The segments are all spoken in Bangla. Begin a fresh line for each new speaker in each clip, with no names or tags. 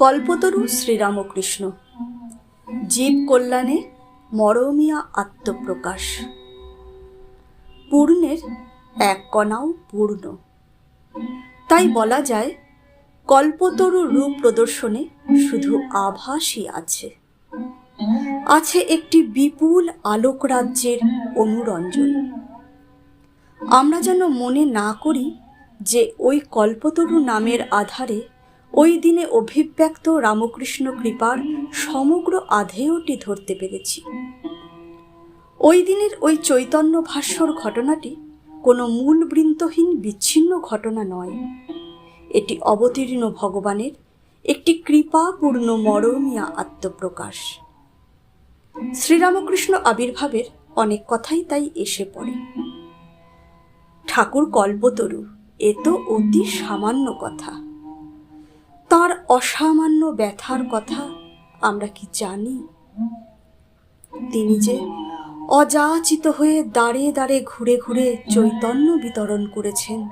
কল্পতরু শ্রীরামকৃষ্ণ। জীব কল্যাণে মরমিয়া আত্মপ্রকাশ। পূর্ণের এক কণাও পূর্ণ। তাই বলা যায়, কল্পতরু রূপ প্রদর্শনে শুধু আভাসই আছে। আছে একটি বিপুল আলোক রাজ্যের অনুরঞ্জন। আমরা যেন মনে না করি যে ওই কল্পতরু নামের আধারে ওই দিনে অভিব্যক্ত রামকৃষ্ণ কৃপার সমগ্র আধেয়টি ধরতে পেরেছি। ওই দিনের ওই চৈতন্য ভাষ্যর ঘটনাটি কোনো মূল বৃন্তহীন বিচ্ছিন্ন ঘটনা নয়। এটি অবতীর্ণ ভগবানের একটি কৃপাপূর্ণ মরমিয়া আত্মপ্রকাশ। শ্রীরামকৃষ্ণ আবির্ভাবের অনেক কথাই তাই এসে পড়ে। ঠাকুর কল্পতরু, এ তো অতি সামান্য কথা। অসামান্য ব্যথার কথা আমরা কি জানি? তিনি যে অযাচিত হয়ে দাঁড়ে দাঁড়ে ঘুরে ঘুরে চৈতন্য বিতরণ করেছেন।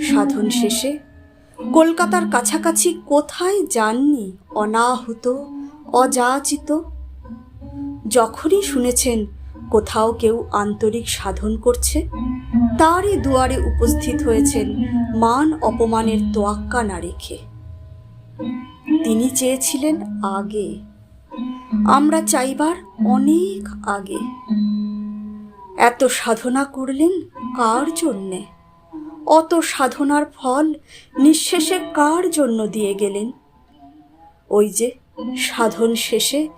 সাধন শেষে কলকাতার কাছাকাছি কোথায় যাননি অনাহুত, অযাচিত? যখনই শুনেছেন কোথাও কেউ আন্তরিক সাধন করছে, তারই দুয়ারে উপস্থিত হয়েছেন মান অপমানের তোয়াক্কা না রেখে। তিনি চেয়েছিলেন আগে। আমরা চাইবার অনেক আগে। এত সাধনা করলেন কার জন্যে? অত সাধনার ফল নিঃশেষে কার জন্য দিয়ে গেলেন? ওই যে সাধন শেষে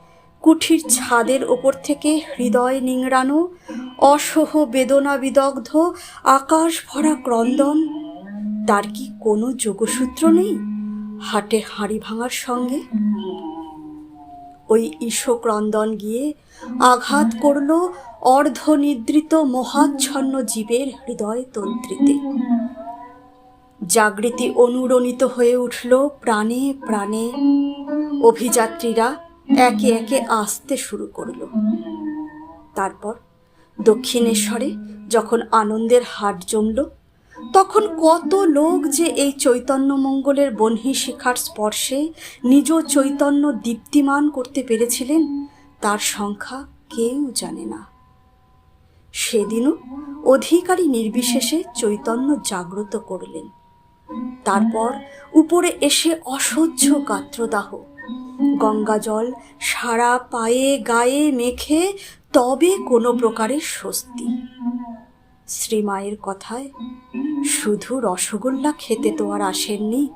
কুঠির ছাদের ওপর থেকে হৃদয় নিংড়ানো, অসহ বেদনা বিদগ্ধ, আকাশ ভরা ক্রন্দন, তার কি কোনো যোগসূত্র নেই? হাটে হাঁড়ি ভাঙার সঙ্গে ওই ঈশক্রন্দন গিয়ে আঘাত করল অর্ধনিদ্রিত মহাচ্ছন্ন জীবের হৃদয় তন্ত্রীতে। জাগৃতি অনুরণিত হয়ে উঠল প্রাণে প্রাণে। অভিযাত্রীরা একে একে আসতে শুরু করল। তারপর দক্ষিণেশ্বরে যখন আনন্দের হাট জমল তখন কত লোক যে এই চৈতন্য মঙ্গলের বহ্নি শিখার স্পর্শে নিজ চৈতন্য দীপ্তিমান করতে পেরেছিলেন, তার সংখ্যা কেউ জানে না। সেদিনও অধিকারী নির্বিশেষে চৈতন্য জাগ্রত করলেন। তারপর উপরে এসে অসহ্য গাত্রদাহ। গঙ্গাজল সারা পায়ে গায়ে মেখে তবে কোনো প্রকারের স্বস্তি। শ্রীমায়ের কথায় শুধু রসগোল্লা খেতে তো আর আসেননি।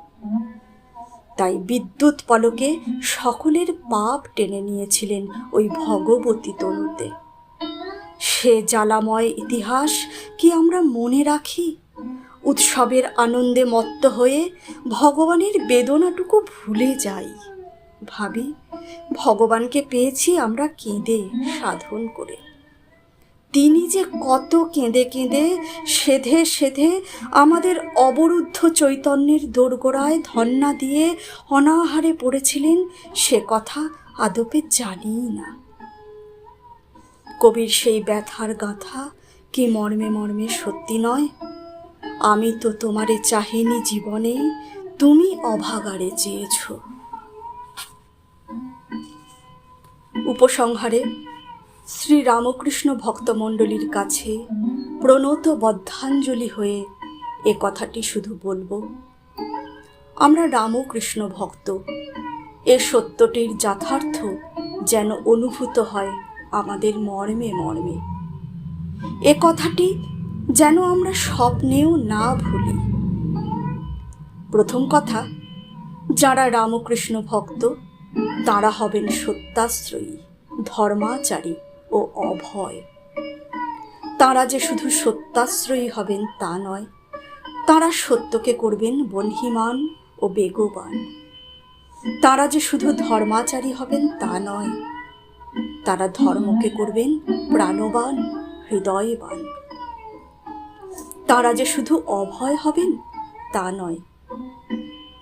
তাই বিদ্যুৎ পলকে সকলের পাপ টেনে নিয়েছিলেন ওই ভগবতী তনুতে সে জ্বালাময় ইতিহাস কি আমরা মনে রাখি? উৎসবের আনন্দে মত্ত হয়ে ভগবানের বেদনাটুকু ভুলে যাই। ভাবি, ভগবানকে পেয়েছি আমরা কেঁদে সাধন করে। তিনি যে কত কেঁদে কেঁদে সেধে সেধে আমাদের অবরুদ্ধ চৈতন্যের দোরগোড়ায় ধন্না দিয়ে অনাহারে পড়েছিলেন, সে কথা আদপে জানি না। কবির সেই ব্যথার গাথা কি মর্মে মর্মে সত্যি নয়? আমি তো তোমারে চাহিনি জীবনে, তুমি অভাগারে চেয়েছো। উপসংহারে শ্রী রামকৃষ্ণ ভক্তমণ্ডলীর কাছে প্রণত বদ্ধাঞ্জলি হয়ে এ কথাটি শুধু বলব। আমরা রামকৃষ্ণ ভক্ত। এ সত্যটির যথার্থ যেন অনুভূত হয় আমাদের মর্মে মর্মে। এ কথাটি যেন আমরা স্বপ্নেও না ভুলি। প্রথম কথা, যারা রামকৃষ্ণ ভক্ত, তারা হবেন সত্যাশ্রয়ী, ধর্মাচারী। ও অভয়। তারা যে শুধু সত্যাশ্রয়ী হবেন তা নয়, তারা সত্যকে করবেন বন্হিমান ও বেগবান। তারা যে শুধু ধর্মাচারী হবেন তা নয়, তারা ধর্মকে করবেন প্রাণবান, হৃদয়বান। তারা যে শুধু অভয় হবেন তা নয়,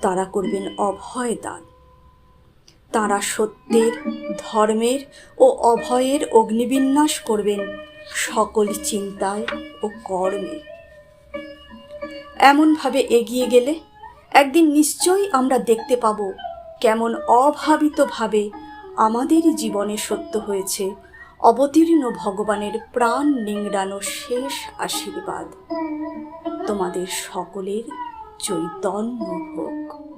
তারা করবেন অভয় দান। তারা সত্যের, ধর্মের ও অভয়ের অগ্নিবিন্যাস করবেন সকল চিন্তায় ও কর্মে। এমনভাবে এগিয়ে গেলে একদিন নিশ্চয়ই আমরা দেখতে পাব কেমন অভাবিতভাবে আমাদের জীবনে সত্য হয়েছে অবতীর্ণ ভগবানের প্রাণ নিংড়ানো শেষ আশীর্বাদ। তোমাদের সকলের চৈতন্য হোক।